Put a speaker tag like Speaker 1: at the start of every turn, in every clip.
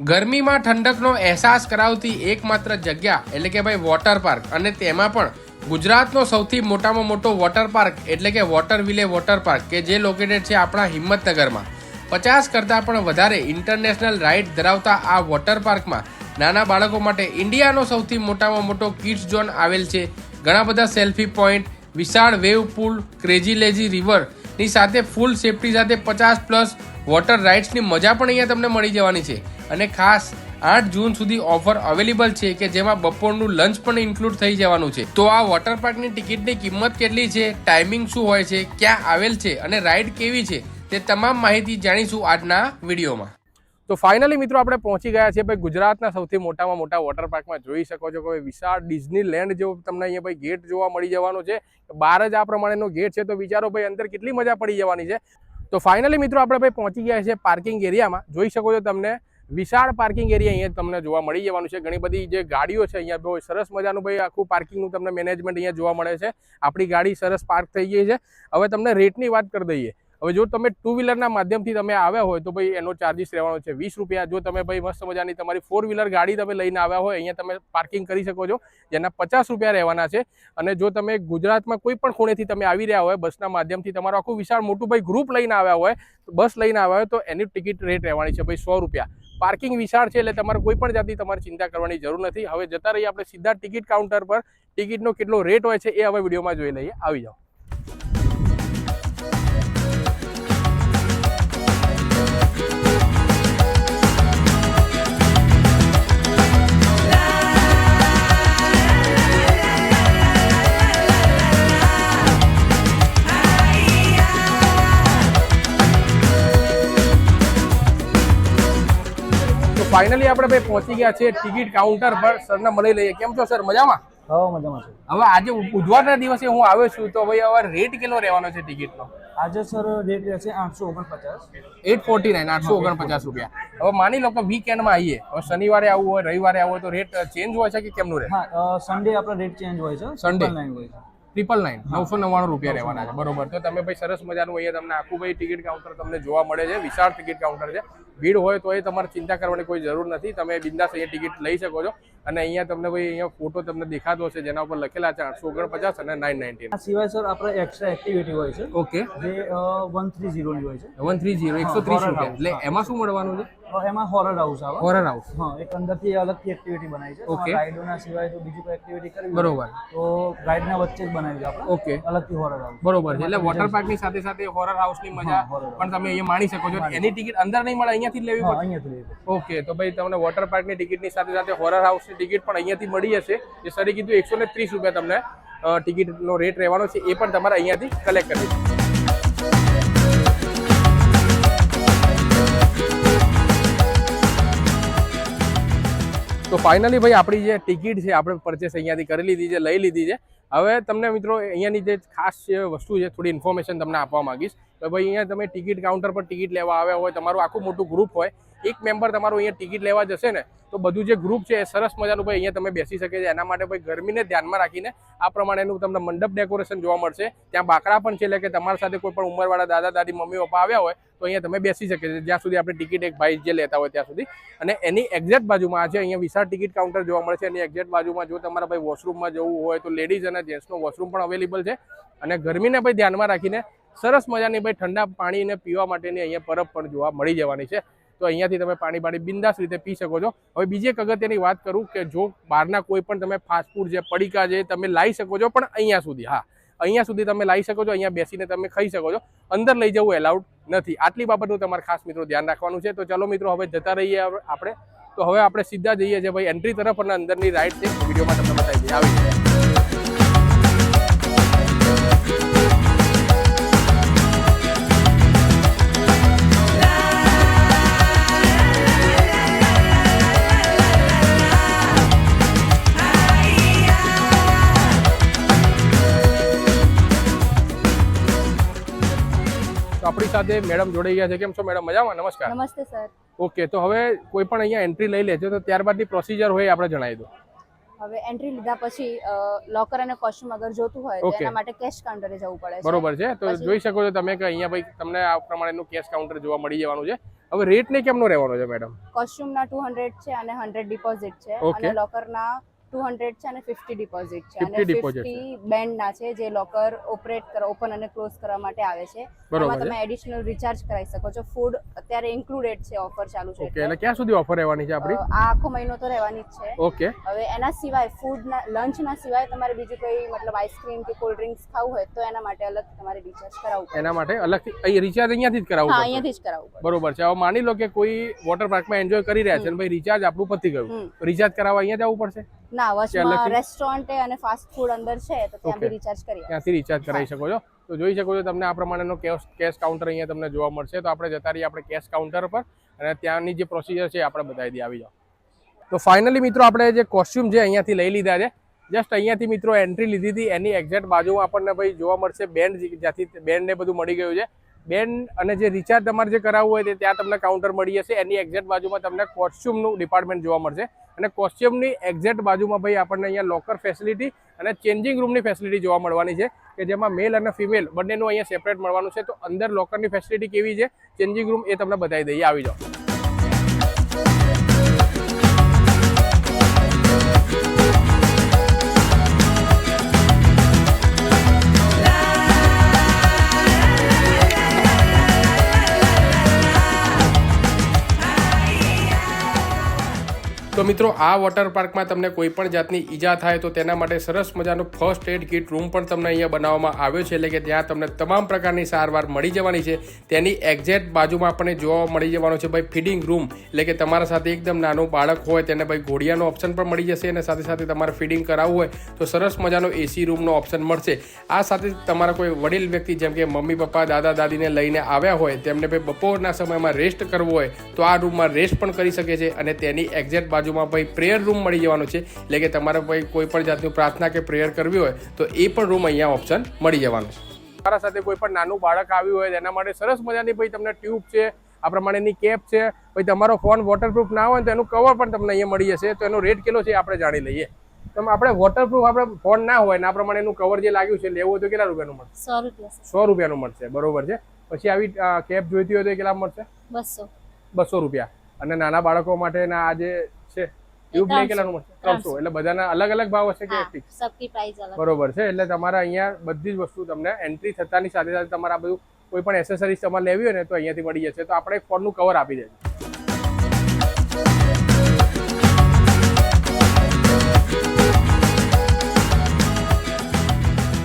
Speaker 1: ગરમીમાં ઠંડકનો અહેસાસ કરાવતી એકમાત્ર જગ્યા એટલે કે ભાઈ વોટર પાર્ક અને તેમાં પણ ગુજરાતનો સૌથી મોટામાં મોટો વોટર પાર્ક એટલે કે વોટર વિલે વોટર પાર્ક કે જે લોકેટેડ છે આપણા હિંમતનગરમાં. પચાસ કરતાં પણ વધારે ઇન્ટરનેશનલ રાઇડ ધરાવતા આ વોટર પાર્કમાં નાના બાળકો માટે ઇન્ડિયાનો સૌથી મોટામાં મોટો કિડ્સ ઝોન આવેલ છે. ઘણા બધા સેલ્ફી પોઈન્ટ વિશાળ વેવ પુલ ક્રેઝી લેઝી રિવરની સાથે ફૂલ સેફટી સાથે પચાસ પ્લસ વોટર રાઇડ્સની મજા પણ અહીંયા તમને મળી જવાની છે. અને ખાસ આઠ જૂન સુધી ઓફર અવેલેબલ છે કે જેમાં બપોરનું લંચ પણ ઇન્ક્લુડ થઈ જવાનું છે. તો આ વોટર પાર્કની ટિકિટની કિંમત કેટલી છે, ટાઈમિંગ શું હોય છે, ક્યાં આવેલ છે અને રાઇડ કેવી છે તે તમામ માહિતી જાણીશું આજના વિડીયોમાં. તો ફાઇનલી મિત્રો આપણે પહોંચી ગયા છીએ ભાઈ ગુજરાતના સૌથી મોટામાં મોટા વોટર પાર્કમાં. જોઈ શકો છો કે વિશાળ ડિઝની લેન્ડ જેવો તમને અહીંયા ભાઈ ગેટ જોવા મળી જવાનો છે. બહાર જ આ પ્રમાણેનો ગેટ છે, તો વિચારો ભાઈ અંદર કેટલી મજા પડી જવાની છે. તો ફાઇનલી મિત્રો આપણે ભાઈ પહોંચી ગયા છે પાર્કિંગ એરિયામાં. જોઈ શકો છો તમને વિશાળ પાર્કિંગ એરિયા અહીંયા તમને જોવા મળી જવાનું છે. ઘણી બધી જે ગાડીઓ છે અહીંયા બહુ સરસ મજાનું ભાઈ આખું પાર્કિંગનું તમને મેનેજમેન્ટ અહીંયા જોવા મળે છે. આપણી ગાડી સરસ પાર્ક થઈ ગઈ છે. હવે તમને રેટની વાત કરી દઈએ. હવે જો તમે ટુ વ્હીલરના માધ્યમથી તમે આવ્યા હોય તો ભાઈ એનો ચાર્જિસ રહેવાનો છે વીસ રૂપિયા. જો તમે ભાઈ મસ્ત મજાની તમારી ફોર વ્હીલર ગાડી તમે લઈને આવ્યા હોય, અહીંયા તમે પાર્કિંગ કરી શકો છો. જેના પચાસ રૂપિયા રહેવાના છે. અને જો તમે ગુજરાતમાં કોઈ પણ ખૂણેથી તમે આવી રહ્યા હોય, બસના માધ્યમથી તમારું આખું વિશાળ મોટું ભાઈ ગ્રુપ લઈને આવ્યા હોય, બસ લઈને આવ્યા હોય, તો એની ટિકિટ રેટ રહેવાની છે ભાઈ સો રૂપિયા. પાર્કિંગ વિશાળ છે એટલે તમારે કોઈ પણ જાતની તમારે ચિંતા કરવાની જરૂર નથી. હવે જતા રહીએ આપણે સીધા ટિકિટ કાઉન્ટર પર. ટિકિટનો કેટલો રેટ હોય છે એ હવે વિડીયોમાં જોઈ લઈએ. આવી જાઓ. ફાઇનલી આપણે ભાઈ પહોંચી ગયા છે ટિકિટ કાઉન્ટર પર. સરને મળી લઈએ. કેમ છો સર? મજામાં?
Speaker 2: હા મજામાં છે.
Speaker 1: હવે આજે બુધવારના દિવસે હું આવ્યો છું તો ભાઈ હવે રેટ કેટલો રહેવાનો છે ટિકિટનો?
Speaker 2: આજે સર રેટ રહેશે આઠસો ઓગણપચાસ.
Speaker 1: એટ ફોર્ટી નાઇન આઠસો ઓગણપચાસ રૂપિયા. હવે માની લો કે વીકેન્ડમાં આવીએ. હવે શનિવારે આવવું હોય રવિવારે આવવું હોય તો રેટ ચેન્જ હોય છે કે કેમનું રહે?
Speaker 2: હા સન્ડે આપણો રેટ ચેન્જ હોય છે. સન્ડે હોય છે.
Speaker 1: ટ્રિપલ નાઇન નવસો નવ્વાણું રૂપિયા રહેવાના છે. બરોબર. તો તમે ભાઈ સરસ મજાનું અહીંયા તમને આખું ભાઈ ટિકિટ કાઉન્ટર તમને જોવા મળે છે. વિશાળ ટિકિટ કાઉન્ટર છે. ભીડ હોય તો એ તમારે ચિંતા કરવાની કોઈ જરૂર નથી. તમે બિંદાસ અહીંયા ટિકિટ લઈ શકો છો. અને અહીંયા તમને ભાઈ અહીંયા ફોટો તમને દેખાતો હશે જેના ઉપર લખેલા છે આઠસો ઓગણપચાસ અને નાઇન નાઇન્ટી
Speaker 2: આ સિવાય સર આપણે એક્સ્ટ્રા એક્ટિવિટી હોય છે.
Speaker 1: ઓકે
Speaker 2: જે વન થ્રી ઝીરોની હોય છે.
Speaker 1: વન થ્રી જીરો એકસો ત્રીસ રૂપિયા. એટલે એમાં શું મળવાનું છે?
Speaker 2: એમાં હોરર હાઉસ આવે.
Speaker 1: હોરર હાઉસ
Speaker 2: હા એક અંદરથી અલગથી એક્ટિવિટી બનાવી છે.
Speaker 1: ઓકે
Speaker 2: રાઇડોના સિવાય જો બીજી કોઈ એક્ટિવિટી કરવી
Speaker 1: બરોબર.
Speaker 2: તો રાઇડના વચ્ચે જ બનાવી આપણે.
Speaker 1: ઓકે
Speaker 2: અલગથી હોરર હાઉસ
Speaker 1: બરોબર છે. એટલે વોટર પાર્કની સાથે સાથે હોરર હાઉસની મજા પણ તમે અહીંયા માણી શકો છો. એની ટિકિટ અંદર નહીં મળે અહીંયાથી લેવી પડે
Speaker 2: અહીંયાથી લેવી
Speaker 1: ઓકે તો ભાઈ તમને વોટર પાર્કની ટિકિટની સાથે સાથે હોરર હાઉસની ટિકિટ પણ અહીંયાથી મળી જશે જે સરી કીધું એકસો ને ત્રીસ રૂપિયા તમને ટિકિટનો રેટ રહેવાનો છે એ પણ તમારે અહીંયાથી કલેક્ટ કરી તો ફાઇનલી ભાઈ આપણી જે ટિકિટ છે, આપણે પરચેસ અહીંયાથી કરી લીધી છે, લઈ લીધી છે. હવે તમને મિત્રો અહીંયાની જે ખાસ વસ્તુ છે, થોડી ઇન્ફોર્મેશન તમને આપવા માગીશ. તો ભાઈ અહીંયા તમે ટિકિટ કાઉન્ટર પર ટિકિટ લેવા આવ્યા હોય, તમારું આખું મોટું ગ્રુપ હોય એક મેમ્બર તમારું અહીંયા ટિકિટ લેવા જશે ને, તો બધું જે ગ્રુપ છે એ સરસ મજાનું ભાઈ અહીંયા તમે બેસી શકે છે. એના માટે ભાઈ ગરમીને ધ્યાનમાં રાખીને આ પ્રમાણેનું તમને મંડપ ડેકોરેશન જોવા મળશે. ત્યાં બાકડા પણ છે, એટલે કે તમારી સાથે કોઈ પણ ઉંમરવાળા દાદા, દાદી, મમ્મી, પપ્પા આવ્યા હોય, તો અહીંયા તમે બેસી શકે છે. જ્યાં સુધી આપણે ટિકિટ એક ભાઈ જે લેતા હોય ત્યાં સુધી. અને એની એક્ઝેક્ટ બાજુમાં આજે અહીંયા વિશાળ ટિકિટ કાઉન્ટર જોવા મળે છે. એની એક્ઝેક્ટ બાજુમાં જો તમારા ભાઈ વોશરૂમમાં જવું હોય, તો લેડીઝ અને જેન્ટ્સનો વોશરૂમ પણ અવેલેબલ છે. અને ગરમીને ભાઈ ધ્યાનમાં રાખીને સરસ મજાની ભાઈ ઠંડા પાણીને પીવા માટેની અહીંયા પરબ પણ જોવા મળી જવાની છે. તો અહીંયાથી તમે પાણી પાણી બિંદાસ રીતે પી શકો છો. હવે બીજી એક અગત્યની વાત કરું કે જો બહારના કોઈ પણ તમે ફાસ્ટફૂડ છે પડીકા છે તમે લાવી શકો છો પણ અહીંયા સુધી, હા, અહીંયા સુધી તમે લાવી શકો છો, અહીંયા બેસીને તમે ખાઈ શકો છો. અંદર લઈ જવું એલાઉડ નથી. આટલી બાબતનું તમારે ખાસ મિત્રો ધ્યાન રાખવાનું છે. તો ચલો મિત્રો, હવે જતા રહીએ આપણે. તો હવે આપણે સીધા જઈએ છીએ ભાઈ એન્ટ્રી તરફ અને અંદરની રાઈડ છે. વિડીયોમાં તમને બતાવી આવી આપણી સાથે મેડમ જોડાઈ ગયા છે. કેમ છો મેડમ? મજામાં? નમસ્કાર.
Speaker 3: નમસ્તે સર.
Speaker 1: ઓકે તો હવે કોઈ પણ અહીંયા એન્ટ્રી લઈ લે છે તો ત્યારબાદની પ્રોસિજર હોય આપણે જણાવી દો.
Speaker 3: હવે એન્ટ્રી લીધા પછી લોકર અને કોસ્ટ્યુમ અગર જોતું હોય તો. એના માટે કેશ કાઉન્ટરે જવું પડે છે.
Speaker 1: બરોબર છે. તો જોઈ શકો છો તમે કે અહીંયા ભાઈ તમને આ પ્રમાણેનું કેશ કાઉન્ટર જોવા મળી જવાનું છે. હવે રેટ ને કેમનો રહેવાનો છે મેડમ?
Speaker 3: કોસ્ટ્યુમના ટુ હંડ્રેડ છે અને હંડ્રેડ ડિપોઝિટ છે. અને લોકરના ટુ હંડ્રેડ છે અને ફિફ્ટી ડિપોઝિટ છે. અને. ફિફ્ટી બેન્ડના છે જે લોકર ઓપરેટ કરવા ઓપન અને ક્લોઝ કરવા માટે આવે છે. એમાં તમે એડિશનલ રિચાર્જ કરાવી શકો છો. ફૂડ અત્યારે ઇન્ક્લુડેડ છે ઓફર ચાલુ છે
Speaker 1: ઓકે
Speaker 3: એટલે.
Speaker 1: ક્યાં સુધી ઓફર રહેવાની છે આપણી?
Speaker 3: આ આખો મહિનો તો રહેવાની જ છે.
Speaker 1: ઓકે.
Speaker 3: હવે એના સિવાય ફૂડના લંચના સિવાય તમારે બીજું કોઈ મતલબ આઈસ્ક્રીમ કે કોલ્ડ ડ્રિંક્સ ખાવું હોય તો એના માટે અલગ તમારે રિચાર્જ કરાવવું
Speaker 1: એના માટે અલગથી અહીં રિચાર્જ અહીંયાથી જ કરાવવું
Speaker 3: હા અહીંયાથી જ કરાવવું
Speaker 1: બરોબર છે. હવે માની લો કે કોઈ વોટર પાર્કમાં એન્જોય કરી રહ્યા છે અને ભાઈ રિચાર્જ આપણું પતી ગયું. રિચાર્જ કરાવવા અહીંયા જવું પડશે?
Speaker 3: ના વચમાં રેસ્ટોરન્ટ અને ફાસ્ટ ફૂડ અંદર છે તો ત્યાં બી રિચાર્જ કરી
Speaker 1: ત્યાંથી રિચાર્જ કરાવી શકો છો. તો જોઈ શકો છો તમને આ પ્રમાણેનો કેશ કેશ કાઉન્ટર અહીંયા તમને જોવા મળશે. તો આપણે જતા રહીએ આપણે કેશ કાઉન્ટર પર અને ત્યાંની જે પ્રોસિજર છે આપણે બતાવી દઈએ. આવી જાઓ. તો ફાઇનલી મિત્રો આપણે જે કોસ્ટ્યુમ છે અહીંયાથી લઈ લીધા છે જસ્ટ અહીંયાથી મિત્રો એન્ટ્રી લીધી હતી. એની એક્ઝેક્ટ બાજુમાં આપણને ભાઈ જોવા મળશે બેન્ડ જ્યાંથી બેન્ડ ને બધું મળી ગયું છે. બેન્ડ અને જે રિચાર્જ તમારે જે કરાવવું હોય તે ત્યાં તમને કાઉન્ટર મળી જશે. એની એક્ઝેક્ટ બાજુમાં તમને કોસ્ટ્યુમનું ડિપાર્ટમેન્ટ જોવા મળશે. અને કોસ્ટ્યુમની એક્ઝેક્ટ બાજુમાં ભાઈ આપણને અહીંયા લોકર ફેસિલિટી અને ચેન્જિંગ રૂમની ફેસિલિટી જોવા મળવાની છે કે જેમાં મેલ અને ફિમેલ બંનેનું અહીંયા સેપરેટ મળવાનું છે. તો અંદર લોકરની ફેસિલિટી કેવી છે? ચેન્જિંગ રૂમ એ તમને બતાવી દઈએ. આવી જાઓ. તો મિત્રો, આ વોટર પાર્કમાં તમને કોઈ પણ જાતની ઈજા થાય તો તેના માટે સરસ મજાનો ફર્સ્ટ એડ કિટ રૂમ પણ તમને અહીંયા બનાવવામાં આવ્યો છે. એટલે કે ત્યાં તમને તમામ પ્રકારની સારવાર મળી જવાની છે. તેની એક્ઝેક્ટ બાજુમાં આપણને જોવા મળી જવાનો છે ભાઈ ફીડિંગ રૂમ એટલે કે તમારા સાથે એકદમ નાનું બાળક હોય તેને ભાઈ ઘોડિયાનો ઓપ્શન પણ મળી જશે અને સાથે સાથે તમારે ફીડિંગ કરાવવું હોય તો સરસ મજાનો એસી રૂમનો ઓપ્શન મળશે. આ સાથે તમારા કોઈ વડીલ વ્યક્તિ જેમ કે મમ્મી, પપ્પા, દાદા, દાદીને લઈને આવ્યા હોય, તેમને ભાઈ બપોરના સમયમાં રેસ્ટ કરવો હોય તો આ રૂમમાં રેસ્ટ પણ કરી શકે છે અને તેની એક્ઝેક્ટ બાજુમાં ભાઈ પ્રેયર રૂમ મળી જવાનો છે. એટલે કે તમારે ભાઈ કોઈ પણ જાતની પ્રાર્થના કે પ્રેયર કરવી હોય તો એ પણ રૂમ અહીંયા ઓપ્શન મળી જવાનો છે. તમારા સાથે કોઈ પણ નાનું બાળક આવ્યું હોય એના માટે સરસ મજાની ભાઈ તમને ટ્યુબ છે આ પ્રમાણેની કેપ છે. ભાઈ તમારો ફોન વોટરપ્રૂફ ના હોય તો એનું કવર પણ તમને અહીંયા મળી જશે. તો એનો રેટ કેટલો છે આપણે જાણી લઈએ. તો આપણે વોટરપ્રૂફ આપણે ફોન ના હોય ને આ પ્રમાણેનું કવર જે લાગ્યું છે લેવું હોય તો કેટલા રૂપિયાનું મળશે?
Speaker 3: સો રૂપિયા
Speaker 1: સો. રૂપિયાનું મળશે બરોબર છે? પછી આવી કેપ જોઈતી હોય તો કેટલા મળશે?
Speaker 3: બસો.
Speaker 1: બસો રૂપિયા. અને નાના બાળકો માટેના આ જે છે? ટ્યુબ નહીં કેટલાનું મળશે ત્રણસો. એટલે બધાના અલગ અલગ ભાવ હશે કે ફિક્સ
Speaker 3: સબકી પ્રાઇસ અલગ.
Speaker 1: બરોબર છે. એટલે તમારે અહીંયા બધી જ વસ્તુ તમને એન્ટ્રી થતાની સાથે સાથે તમારે બધું કોઈ પણ એસેસરીઝ તમારે લેવી હોય ને તો અહીંયાથી મળી જશે. તો આપણે ફોનનું કવર આપી દેજો.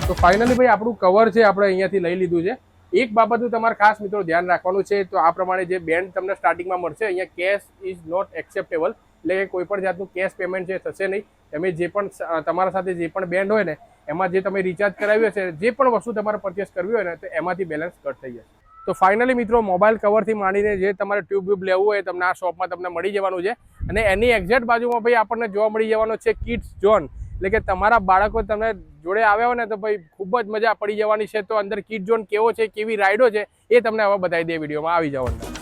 Speaker 1: તો ફાઇનલી ભાઈ આપણું કવર છે આપણે અહીંયાથી લઈ લીધું છે. એક બાબતનું તમારે ખાસ મિત્રો ધ્યાન રાખવાનું છે તો આ પ્રમાણે જે બેન્ડ તમને સ્ટાર્ટિંગમાં મળશે અહીંયા કેશ ઇઝ નોટ એક્સેપ્ટેબલ એટલે કે કોઈ પણ જાતનું કેશ પેમેન્ટ છે થશે નહીં, તમે જે પણ તમારા સાથે જે પણ બેન્ડ હોય ને, એમાં જે તમે રિચાર્જ કરાવ્યું હશે, જે પણ વસ્તુ તમારે પરચેસ કરવી હોય ને, તો એમાંથી બેલેન્સ કટ થઈ જશે. તો ફાઇનલી મિત્રો મોબાઈલ કવરથી માંડીને જે તમારે ટ્યુબ વ્યુબ લેવું હોય, તમને આ શોપમાં તમને મળી જવાનું છે. અને એની એક્ઝેક્ટ બાજુમાં ભાઈ આપણને જોવા મળી જવાનો છે કિડ્સ ઝોન એટલે કે તમારા બાળકો તમને જોડે આવ્યા હોય ને, તો ભાઈ ખૂબ જ મજા પડી જવાની છે. તો અંદર કિડ ઝોન કેવો છે, કેવી રાઇડો છે, એ તમને હવે બતાવી દે વિડીયોમાં. આવી જાઓ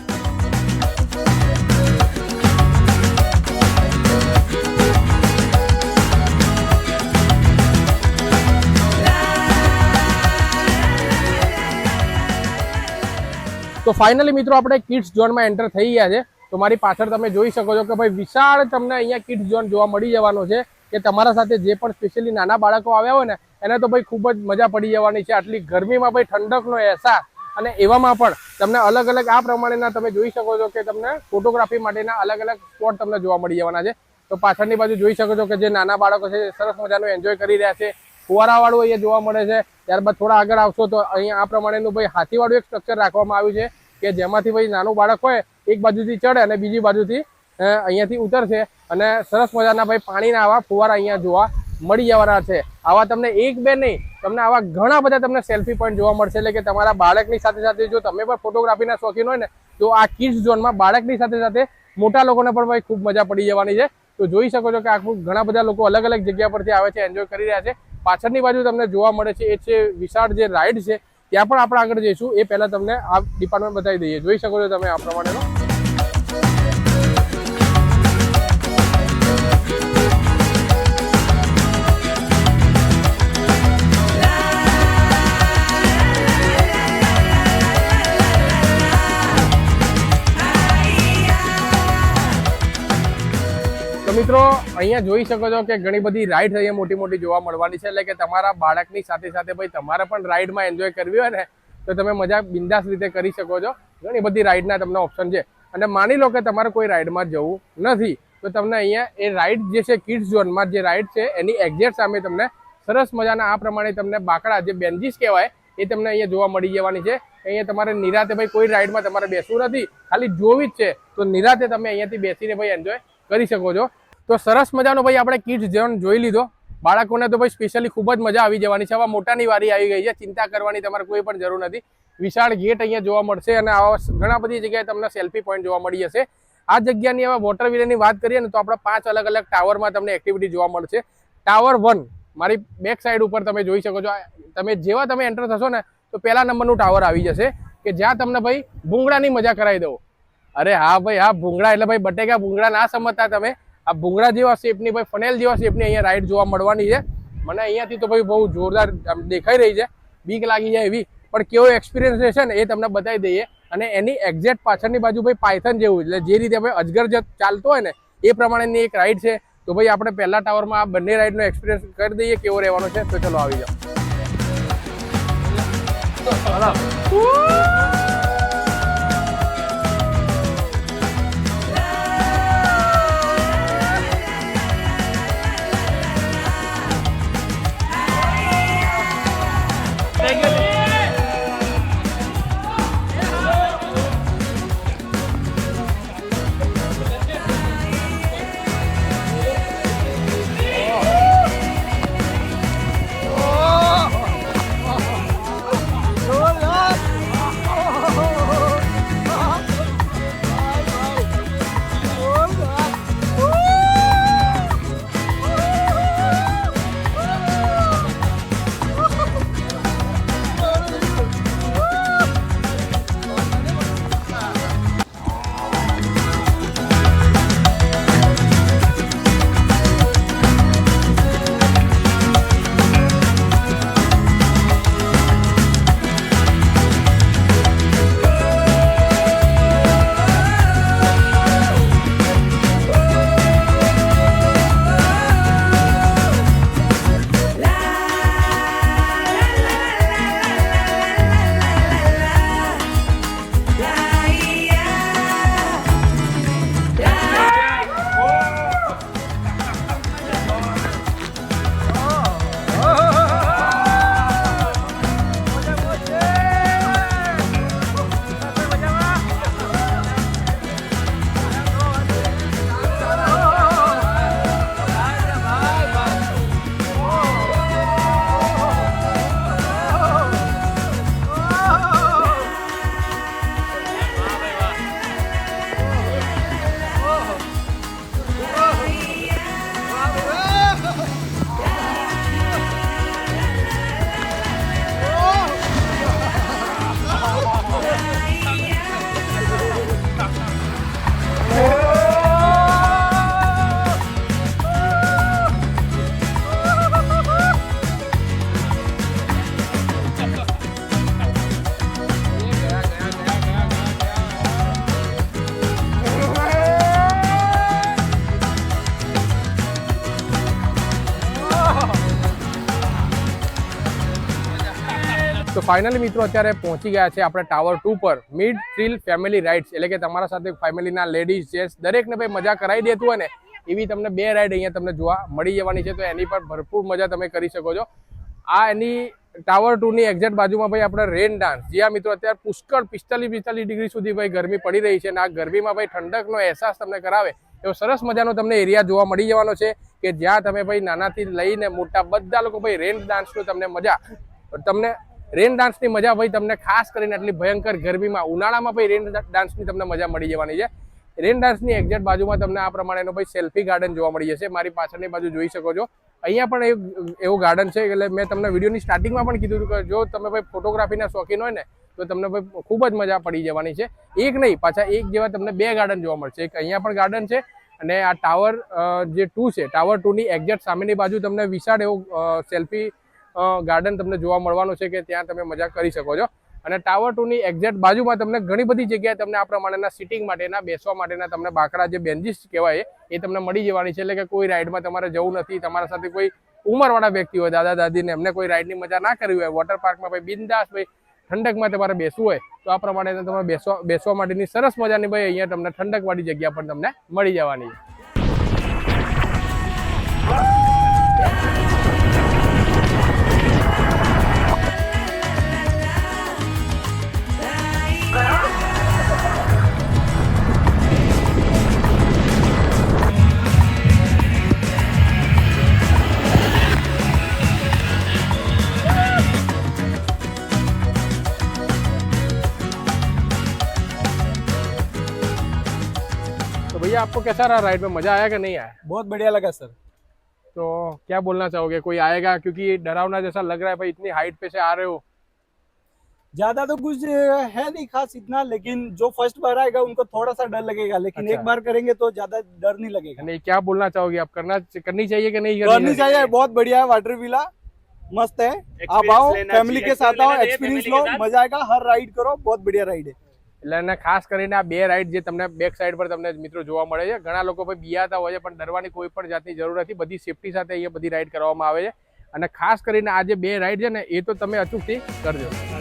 Speaker 1: તો ફાઇનલી મિત્રો આપણે કિડ્સ ઝોનમાં એન્ટર થઈ ગયા છે. તો મારી પાછળ તમે જોઈ શકો છો કે ભાઈ વિશાળ તમને અહીંયા કિડ્સ ઝોન જોવા મળી જવાનો છે કે તમારા સાથે જે પણ સ્પેશિયલી નાના બાળકો આવ્યા હોય ને, એને તો ભાઈ ખૂબ જ મજા પડી જવાની છે. આટલી ગરમીમાં ભાઈ ઠંડકનો અહેસાસ અને એવામાં પણ તમને અલગ અલગ આ પ્રમાણેના તમે જોઈ શકો છો કે તમને ફોટોગ્રાફી માટેના અલગ અલગ સ્પોટ તમને જોવા મળી જવાના છે. તો પાછળની બાજુ જોઈ શકો છો કે જે નાના બાળકો છે સરસ મજાનું એન્જોય કરી રહ્યા છે. ફુવારાવાળું અહીંયા જોવા મળે છે. ત્યારબાદ થોડા આગળ આવશો તો અહીંયા આ પ્રમાણેનું ભાઈ હાથીવાળું એક સ્ટ્રક્ચર રાખવામાં આવ્યું છે કે જેમાંથી ભાઈ નાનું બાળક હોય, એક બાજુથી ચડે અને બીજી બાજુથી અહીંયાથી ઉતરશે અને સરસ મજાના ભાઈ પાણીના આવા ફુવારા અહીંયા જોવા મળી જવાના છે. આવા તમને એક બે નહીં, તમને આવા ઘણા બધા તમને સેલ્ફી પોઈન્ટ જોવા મળશે. એટલે કે તમારા બાળકની સાથે સાથે જો તમે પણ ફોટોગ્રાફીના શોખીન હોય ને, તો આ કિડ્સ ઝોનમાં બાળકની સાથે સાથે મોટા લોકોને પણ ભાઈ ખૂબ મજા પડી જવાની છે. તો જોઈ શકો છો કે આખું ઘણા બધા લોકો અલગ અલગ જગ્યા પરથી આવે છે એન્જોય કરી રહ્યા છે. પાછળની બાજુ તમને જોવા મળે છે, એ છે વિશાળ જે રાઈડ છે, ત્યાં પણ આપણે આગળ જઈશું. એ પહેલાં તમને આ ડિપાર્ટમેન્ટ બતાવી દઈએ. જોઈ શકો છો તમે આ પ્રમાણેનો. મિત્રો, અહીંયા જોઈ શકો છો કે ઘણી બધી રાઈડ અહીંયા મોટી મોટી જોવા મળવાની છે. એટલે કે તમારા બાળકની સાથે સાથે ભાઈ તમારે પણ રાઈડમાં એન્જોય કરવી હોય ને, તો તમે મજા બિંદાસ રીતે કરી શકો છો. ઘણી બધી રાઇડના તમને ઓપ્શન છે. અને માની લો કે તમારે કોઈ રાઈડમાં જવું નથી, તો તમને અહીંયા એ રાઇડ જે છે કિડ્સ ઝોનમાં જે રાઇડ છે, એની એક્ઝેક્ટ સામે તમને સરસ મજાના આ પ્રમાણે તમને બાકડા, જે બેન્જીસ કહેવાય, એ તમને અહીંયા જોવા મળી જવાની છે. અહીંયા તમારે નિરાતે ભાઈ કોઈ રાઈડમાં તમારે બેસવું નથી. ખાલી જોવી જ છે. તો નિરાતે તમે અહીંયાથી બેસીને ભાઈ એન્જોય કરી શકો છો. તો સરસ મજાનો ભાઈ આપણે કિડ્સ ઝોન જોઈ લીધો. બાળકોને તો ભાઈ સ્પેશિયલી ખૂબ જ મજા આવી જવાની છે. આવા મોટાની વારી આવી ગઈ છે. ચિંતા કરવાની તમારે કોઈ પણ જરૂર નથી. વિશાળ ગેટ અહીંયા જોવા મળશે અને આવા ઘણા બધી જગ્યાએ તમને સેલ્ફી પોઈન્ટ જોવા મળી જશે આ જગ્યાની હવે વોટર વિલેની વાત કરીએ ને તો આપણે પાંચ અલગ અલગ ટાવરમાં તમને એક્ટિવિટી જોવા મળશે. ટાવર વન મારી બેક સાઈડ ઉપર તમે જોઈ શકો છો. તમે જેવા તમે એન્ટર થશો ને, તો પહેલા નંબરનું ટાવર આવી જશે કે જ્યાં તમને ભાઈ ભૂંગળાની મજા કરાવી દઉં. અરે હા ભાઈ, હા ભૂંગળા એટલે ભાઈ બટેકા ભૂંગળા ના સમજતા તમે. આ ભૂંગળા જેવા શેપની ભાઈ ફનેલ જેવા શેપની અહીંયા રાઈડ જોવા મળવાની છે. મને અહીંયાથી તો ભાઈ બહુ જોરદાર દેખાઈ રહી છે. બીક લાગી જાય એવી પણ કેવો એક્સપિરિયન્સ રહેશે ને એ તમને બતાવી દઈએ. અને એની એક્ઝેક્ટ પાછળની બાજુ ભાઈ પાયથન જેવું એટલે જે રીતે ભાઈ અજગર જ ચાલતો હોય ને એ પ્રમાણેની એક રાઈડ છે. તો ભાઈ આપણે પહેલા ટાવરમાં આ બંને રાઈડનો એક્સપિરિયન્સ કરી દઈએ કેવો રહેવાનો છે. તો ચલો આવી જાઓ. તો ફાઇનલી મિત્રો અત્યારે પહોંચી ગયા છે આપણે ટાવર ટુ પર. મિડ થ્રીલ ફેમિલી રાઇડ્સ એટલે કે તમારા સાથે ફેમિલીના લેડીઝ જેન્ટ્સ દરેકને ભાઈ મજા કરાવી દેતું હોય ને, એવી તમને બે રાઇડ અહીંયા તમને જોવા મળી જવાની છે, તો એની પર ભરપૂર મજા તમે કરી શકો છો. આ એની ટાવર ટુની એક્ઝેક્ટ બાજુમાં ભાઈ આપણે રેન ડાન્સ જ્યાં મિત્રો અત્યારે પુષ્કળ પિસ્તાલીસ પિસ્તાલીસ ડિગ્રી સુધી ભાઈ ગરમી પડી રહી છે અને આ ગરમીમાં ભાઈ ઠંડકનો અહેસાસ તમને કરાવે, એવો સરસ મજાનો તમને એરિયા જોવા મળી જવાનો છે કે જ્યાં તમે ભાઈ નાનાથી લઈને મોટા બધા લોકો ભાઈ રેન ડાન્સનું તમને મજા, તમને રેન ડાન્સની મજા ભાઈ તમને ખાસ કરીને આટલી ભયંકર ગરમીમાં, ઉનાળામાં ભાઈ રેન ડાન્સની તમને મજા મળી જવાની છે. રેન ડાન્સની એક્ઝેક્ટ બાજુમાં તમને આ પ્રમાણેનો ભાઈ સેલ્ફી ગાર્ડન જોવા મળી જશે. મારી પાછળની બાજુ જોઈ શકો છો. અહીંયા પણ એવું ગાર્ડન છે, એટલે મેં તમને વિડીયોની સ્ટાર્ટિંગમાં પણ કીધું કે જો તમે ભાઈ ફોટોગ્રાફીના શોખીન હોય ને, તો તમને ભાઈ ખૂબ જ મજા પડી જવાની છે. એક નહીં, પાછા એક જેવા તમને બે ગાર્ડન જોવા મળશે. એક અહીંયા પણ ગાર્ડન છે અને આ ટાવર જે ટુ છે ટાવર ટુની એક્ઝેક્ટ સામેની બાજુ તમને વિશાળ એવો સેલ્ફી ગાર્ડન તમને જોવા મળવાનું છે કે ત્યાં તમે મજા કરી શકો છો. અને ટાવર ટુની એક્ઝેક્ટ બાજુમાં તમને ઘણી બધી જગ્યાએ તમને આ પ્રમાણેના સિટિંગ માટેના, બેસવા માટેના તમને બાકડા જે બેન્ચીસ કહેવાય, એ તમને મળી જવાની છે. એટલે કે કોઈ રાઈડમાં તમારે જવું નથી, તમારા સાથે કોઈ ઉંમરવાળા વ્યક્તિ હોય, દાદા દાદીને એમને કોઈ રાઇડની મજા ના કરવી હોય વોટર પાર્કમાં ભાઈ બિંદાસ ભાઈ ઠંડકમાં તમારે બેસવું હોય, તો આ પ્રમાણે તમારે બેસવા બેસવા માટેની સરસ મજાની ભાઈ અહીંયા તમને ઠંડકવાળી જગ્યા પણ તમને મળી જવાની છે. तो भैया आपको कैसा रहा राइड में? मज़ा आया कि नहीं आया?
Speaker 2: बहुत बढ़िया लगा सर।
Speaker 1: तो क्या बोलना चाहोगे? कोई आएगा? क्योंकि डरावना जैसा लग रहा है भाई इतनी हाइट पे से आ रहे हो।
Speaker 4: ज़्यादा तो कुछ है नहीं खास इतना लेकिन जो फ़र्स्ट बार आएगा उनको थोड़ा सा डर लगेगा। लेकिन
Speaker 1: अच्छा।
Speaker 4: एक बार करेंगे तो ज़्यादा डर नहीं लगेगा।
Speaker 1: नहीं क्या बोलना चाहोगे आप? करना करनी चाहिए कि नहीं?
Speaker 4: करनी चाहिए। बहुत बढ़िया है वाटर विला मस्त है। आप आओ फैमिली के साथ आओ एक्सपीरियंस लो। मज़ा आएगा। हर राइड करो बहुत बढ़िया राइड है।
Speaker 1: એટલે એને ખાસ કરીને આ બે રાઈડ જે તમને બેક સાઈડ પર તમને મિત્રો જોવા મળે છે. ઘણા લોકો ભાઈ બિયાતા હોય છે, પણ ડરવાની કોઈ પણ જાતની જરૂર નથી. બધી સેફટી સાથે અહીંયા બધી રાઈડ કરવામાં આવે છે. અને ખાસ કરીને આ જે બે રાઈડ છે ને, એ તો તમે અચૂકથી કરજો.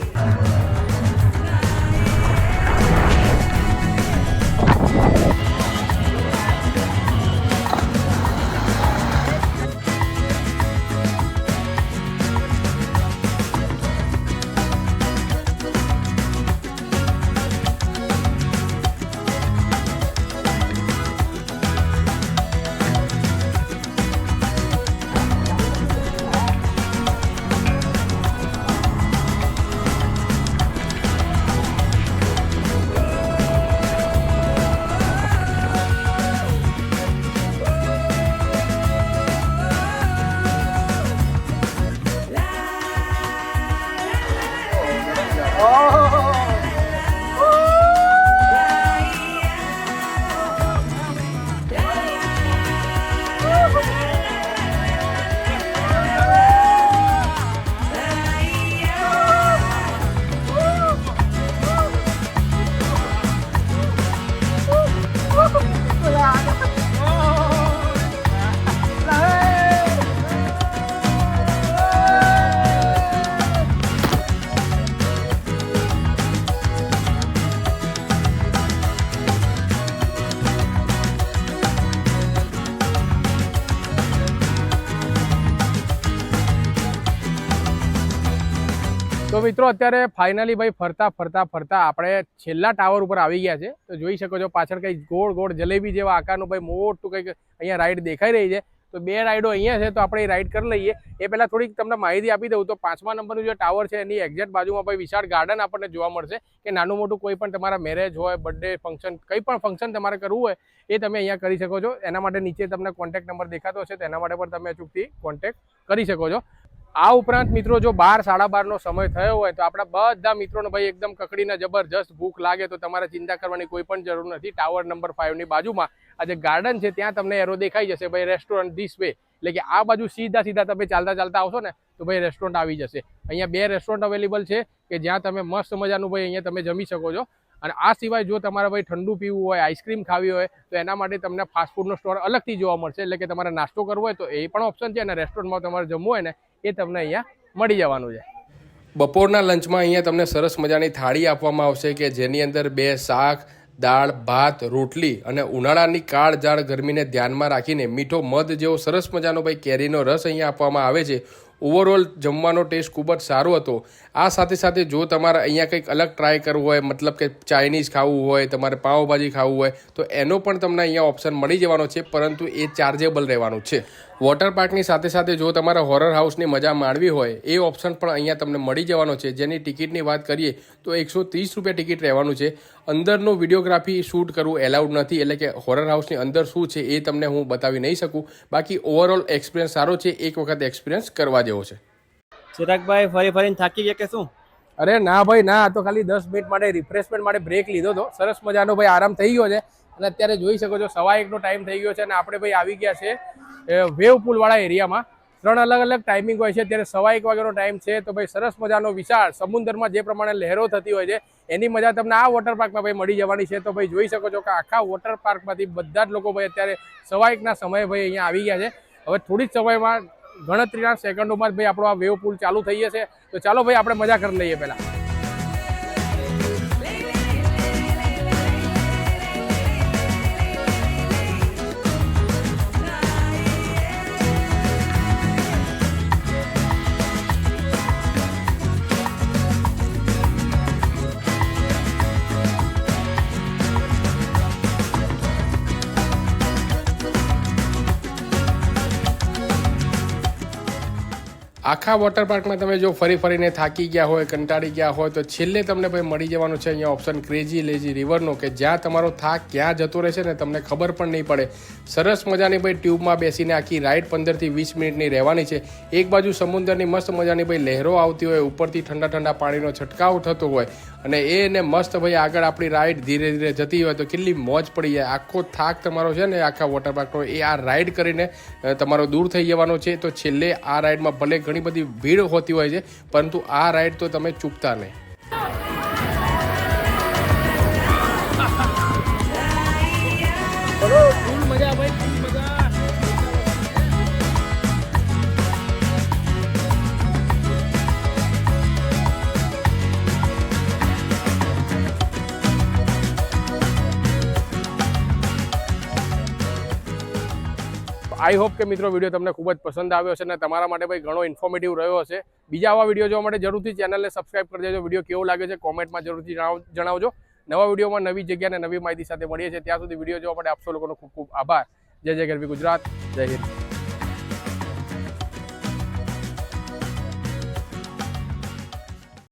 Speaker 1: તો મિત્રો અત્યારે ફાઇનલી ભાઈ ફરતા ફરતા ફરતા આપણે છેલ્લા ટાવર ઉપર આવી ગયા છે. તો જોઈ શકો છો પાછળ કંઈક ગોળ ગોળ જલેબી જેવા આકારનું ભાઈ મોટું કંઈક અહીંયા રાઈડ દેખાઈ રહી છે. તો બે રાઈડો અહીંયા છે તો આપણે રાઈડ કરી લઈએ. એ પહેલાં થોડીક તમને માહિતી આપી દઉં તો પાંચમા નંબરનું જે ટાવર છે એની એક્ઝેક્ટ બાજુમાં ભાઈ વિશાળ ગાર્ડન આપણને જોવા મળશે કે નાનું મોટું કોઈ પણ તમારા મેરેજ હોય બર્થડે ફંક્શન કંઈ પણ ફંક્શન તમારે કરવું હોય એ તમે અહીંયા કરી શકો છો. એના માટે નીચે તમને કોન્ટેક્ટ નંબર દેખાતો હશે તેના માટે પણ તમે અચૂકથી કોન્ટેક્ટ કરી શકો છો. આ ઉપરાંત મિત્રો, જો બાર, સાડા બારનો સમય થયો હોય, તો આપણા બધા મિત્રોને ભાઈ એકદમ કકડીને જબરજસ્ત ભૂખ લાગે, તો તમારે ચિંતા કરવાની કોઈ પણ જરૂર નથી. ટાવર નંબર ફાઇવની બાજુમાં આ જે ગાર્ડન છે, ત્યાં તમને એરો દેખાઈ જશે ભાઈ રેસ્ટોરન્ટ ધીસ વે એટલે કે આ બાજુ સીધા સીધા તમે ચાલતા ચાલતા આવશો ને, તો ભાઈ રેસ્ટોરન્ટ આવી જશે. અહીંયા બે રેસ્ટોરન્ટ અવેલેબલ છે, કે જ્યાં તમે મસ્ત મજાનું ભાઈ અહીંયા તમે જમી શકો છો. અને આ સિવાય જો તમારે ભાઈ ઠંડુ પીવું હોય આઈસ્ક્રીમ ખાવી હોય, તો એના માટે તમને ફાસ્ટફૂડનો સ્ટોર અલગથી જોવા મળશે. એટલે કે તમારે નાસ્તો કરવો હોય, તો એ પણ ઓપ્શન છે અને રેસ્ટોરન્ટમાં તમારે જમવું હોય ને એ તમને અહીંયા મળી જવાનું છે. બપોરના લંચમાં અહીંયા તમને સરસ મજાની થાળી આપવામાં આવશે કે જેની અંદર બે શાક, દાળ, ભાત, રોટલી અને ઉનાળાની કાળજાળ ગરમીને ધ્યાનમાં રાખીને મીઠો મધ જેવો સરસ મજાનો ભાઈ કેરીનો રસ અહીંયા આપવામાં આવે છે. ઓવરઓલ જમવાનો ટેસ્ટ ખૂબ જ સારો હતો. આ સાથે સાથે જો તમારે અહીંયા કંઈક અલગ ટ્રાય કરવું હોય, મતલબ કે ચાઇનીઝ ખાવું હોય, તમારે પાઉંભાજી ખાવું હોય, તો એનો પણ તમને અહીંયા ઓપ્શન મળી જવાનો છે, પરંતુ એ ચાર્જેબલ રહેવાનું છે. વોટર પાર્કની સાથે સાથે જો તમારે હોરર હાઉસની મજા માણવી હોય એ ઓપ્શન પણ અહીંયા તમને મળી જવાનો છે. જેની ટિકિટની વાત કરીએ તો એકસો ત્રીસ રૂપિયા ટિકિટ રહેવાનું છે. અંદરનું વિડીયોગ્રાફી શૂટ કરવું એલાઉડ નથી એટલે કે હોરર હાઉસની અંદર શું છે એ તમને હું બતાવી નહીં શકું. બાકી ઓવરઓલ એક્સપિરિયન્સ સારો છે એક વખત એક્સપિરિયન્સ કરવા જેવો છે.
Speaker 5: ચિરાગભાઈ ફરી ફરીને થાકી ગયા કે શું?
Speaker 1: અરે ના ભાઈ ના આ તો ખાલી દસ મિનિટ માટે રિફ્રેશમેન્ટ માટે બ્રેક લીધો હતો સરસ મજાનો ભાઈ આરામ થઈ ગયો છે. અને અત્યારે જોઈ શકો છો, સવા એકનો ટાઈમ થઈ ગયો છે અને આપણે ભાઈ આવી ગયા છે વેવ પુલવાળા એરિયામાં. ત્રણ અલગ અલગ ટાઈમિંગ હોય છે ત્યારે સવા એક વાગ્યાનો ટાઈમ છે, તો ભાઈ સરસ મજાનો વિશાળ સમુદ્રમાં જે પ્રમાણે લહેરો થતી હોય છે, એની મજા તમને આ વોટર પાર્કમાં ભાઈ મળી જવાની છે. તો ભાઈ જોઈ શકો છો કે આખા વોટર પાર્કમાંથી બધા જ લોકો ભાઈ અત્યારે સવા એકના સમયે ભાઈ અહીંયા આવી ગયા છે. હવે થોડી જ સમયમાં ગણતરીના સેકન્ડોમાં જ ભાઈ આપણો આ વેવ પુલ ચાલુ થઈ જશે. તો ચાલો ભાઈ આપણે મજા કરી લઈએ પહેલાં. આખા વોટર પાર્કમાં તમે જો ફરી ફરીને થાકી ગયા હોય, કંટાળી ગયા હોય, તો છેલ્લે તમને ભાઈ મળી જવાનું છે અહીંયા ઓપ્શન ક્રેઝી લેઝી રિવરનો કે જ્યાં તમારો થાક ક્યાં જતો રહેશે ને તમને ખબર પણ નહીં પડે. સરસ મજાની ભાઈ ટ્યુબમાં બેસીને આખી રાઈડ પંદરથી વીસ મિનિટની રહેવાની છે. એક બાજુ સમુદ્રની મસ્ત મજાની ભાઈ લહેરો આવતી હોય, ઉપરથી ઠંડા ઠંડા પાણીનો છંટકાવ થતો હોય, અને એને મસ્ત ભાઈ આગળ આપણી રાઈડ ધીરે ધીરે જતી હોય, તો કેટલી મોજ પડી જાય. આખો થાક તમારો છે ને આખા વોટર પાર્કનો એ આ રાઈડ કરીને તમારો દૂર થઈ જવાનો છે. તો છેલ્લે આ રાઈડમાં ભલે ઘણી બધી ભીડ હોતી હોય છે પરંતુ આ રાઈડ તો તમે ચૂકતા નહીં. આઈ હોપ કે મિત્રો વીડિયો તમને ખૂબ જ પસંદ આવ્યો હશે અને તમારા માટે ભાઈ ઘણો ઇન્ફોર્મેટિવ રહ્યો હશે. બીજા આવા વીડિયો જોવા માટે જરૂરથી ચેનલને સબસ્ક્રાઇબ કરી દેજો. વીડિયો કેવો લાગે છે કોમેન્ટમાં જરૂરથી જણાવજો. નવા વિડીયોમાં નવી જગ્યા અને નવી માહિતી સાથે મળીએ છીએ. ત્યાં સુધી વીડિયો જોવા માટે આપશો લોકોનો ખૂબ ખૂબ આભાર. જય જય ગરવી ગુજરાત. જય હિન્દ.